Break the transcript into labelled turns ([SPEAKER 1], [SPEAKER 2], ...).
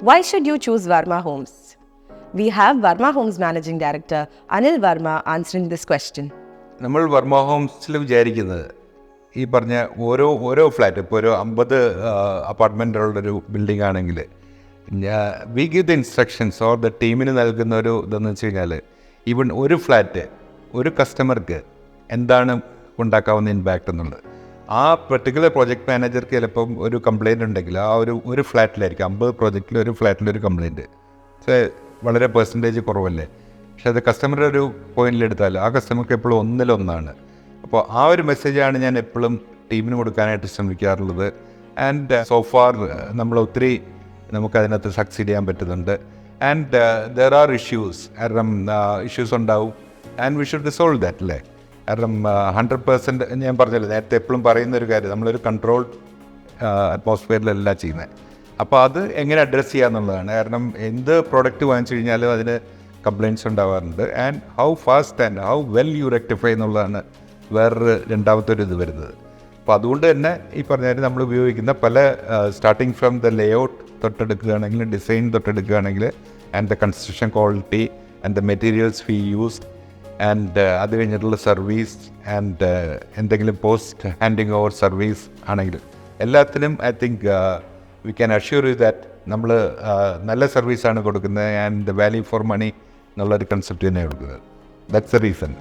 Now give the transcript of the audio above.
[SPEAKER 1] Why should you choose Varma Homes? We have Varma Homes Managing Director Anil Varma answering this question.
[SPEAKER 2] നമ്മൾ വർമ്മ ഹോംസിൽ വിചാരിക്കുന്നത് ഈ പറഞ്ഞ ഓരോ ഓരോ ഫ്ലാറ്റ് ഇപ്പോൾ ഒരു അമ്പത് അപ്പാർട്ട്മെന്റുള്ളൊരു ബിൽഡിംഗ് ആണെങ്കിൽ we give the instructions or the ടീമിന് നൽകുന്ന ഒരു ഇതെന്ന് വെച്ച് കഴിഞ്ഞാൽ ഈവൺ ഒരു ഫ്ലാറ്റ് ഒരു കസ്റ്റമർക്ക് എന്താണ് ഉണ്ടാക്കാവുന്ന ഇമ്പാക്റ്റ് എന്നുള്ളത് ആ പെർട്ടിക്കുലർ പ്രോജക്റ്റ് മാനേജർക്ക് ചിലപ്പം ഒരു കംപ്ലയിന്റ് ഉണ്ടെങ്കിൽ ആ ഒരു ഒരു ഫ്ലാറ്റിലായിരിക്കും അമ്പത് പ്രോജക്റ്റിൽ ഒരു ഫ്ലാറ്റിൽ ഫ്ലാറ്റിലൊരു കംപ്ലയിന്റ് വളരെ പെർസെന്റേജ് കുറവല്ലേ? പക്ഷെ അത് കസ്റ്റമറുടെ ഒരു പോയിന്റിലെടുത്താൽ ആ കസ്റ്റമർക്ക് എപ്പോഴും ഒന്നിലൊന്നാണ്. അപ്പോൾ ആ ഒരു മെസ്സേജാണ് ഞാൻ എപ്പോഴും ടീമിന് കൊടുക്കാനായിട്ട് ശ്രമിക്കാറുള്ളത്. ആൻഡ് സോഫാർ നമ്മൾ ഒത്തിരി നമുക്കതിനകത്ത് സക്സീഡ് ചെയ്യാൻ പറ്റുന്നുണ്ട്. ആൻഡ് ദർ ആർ ഇഷ്യൂസ് കാരണം ഇഷ്യൂസ് ഉണ്ടാവും. And we should resolve that അല്ലേ കാരണം ഹൺഡ്രഡ് പേഴ്സന്റ് ഞാൻ പറഞ്ഞല്ലോ നേരത്തെ എപ്പോഴും പറയുന്ന ഒരു കാര്യം നമ്മളൊരു കൺട്രോൾഡ് അറ്റ്മോസ്ഫിയറിലല്ല ചെയ്യുന്നത് അപ്പോൾ അത് എങ്ങനെ അഡ്രസ്സ് ചെയ്യുക എന്നുള്ളതാണ്. കാരണം എന്ത് പ്രോഡക്റ്റ് വാങ്ങിച്ചു കഴിഞ്ഞാലും അതിന് കംപ്ലയിന്റ്സ് ഉണ്ടാവാറുണ്ട്. And how fast and how well you rectify എന്നുള്ളതാണ് വേറൊരു രണ്ടാമത്തെ ഒരു ഇത് വരുന്നത്. അപ്പോൾ അതുകൊണ്ട് തന്നെ ഈ പറഞ്ഞാൽ നമ്മൾ ഉപയോഗിക്കുന്ന പല starting from the layout തൊട്ടെടുക്കുകയാണെങ്കിൽ design തൊട്ടെടുക്കുകയാണെങ്കിൽ and the construction quality and the materials we use and അത് കഴിഞ്ഞിട്ടുള്ള സർവീസ് ആൻഡ് എന്തെങ്കിലും പോസ്റ്റ് ഹാൻഡിങ് ഓവർ സർവീസ് ആണെങ്കിൽ എല്ലാത്തിനും I think we can assure you that നമ്മൾ നല്ല സർവീസാണ് കൊടുക്കുന്നത് ആൻഡ് വാല്യൂ ഫോർ മണി എന്നുള്ളൊരു കൺസെപ്റ്റ് തന്നെ കൊടുക്കുന്നത്. That's A reason